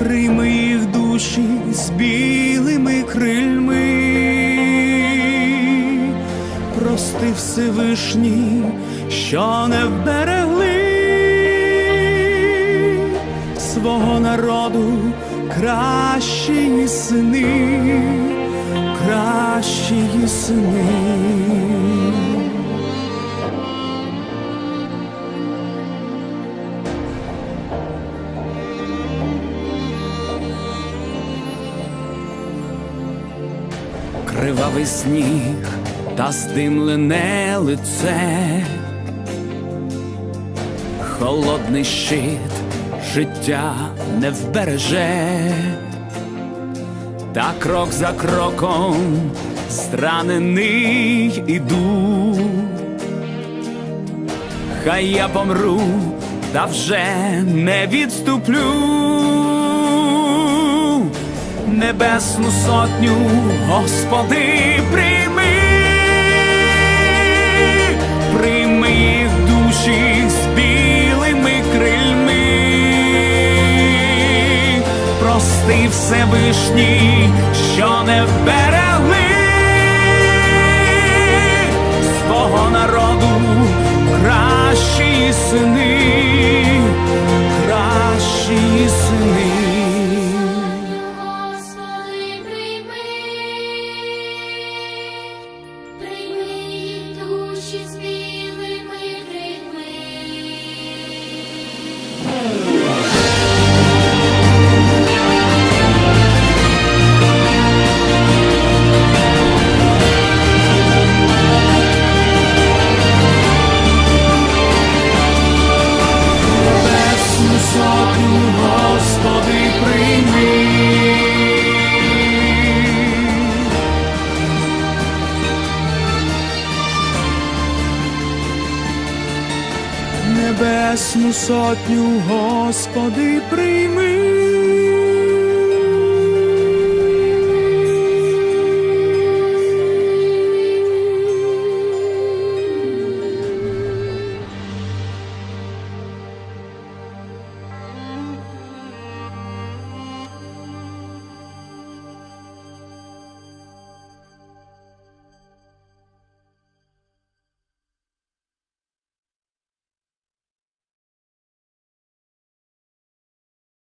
прийми їх душі з білими крильми, прости Всевишній, що не вберегли свого народу кращі сини, кращі сини. Кривавий сніг та здимлене лице, холодний щит життя не вбереже, та крок за кроком зранений іду. Хай я помру, та вже не відступлю небесну сотню, Господи, прийми, прийми їх душі з білими крильми, прости Всевишній, що не вберегли свого народу кращі сини, Небесну сотню, Господи, прийми.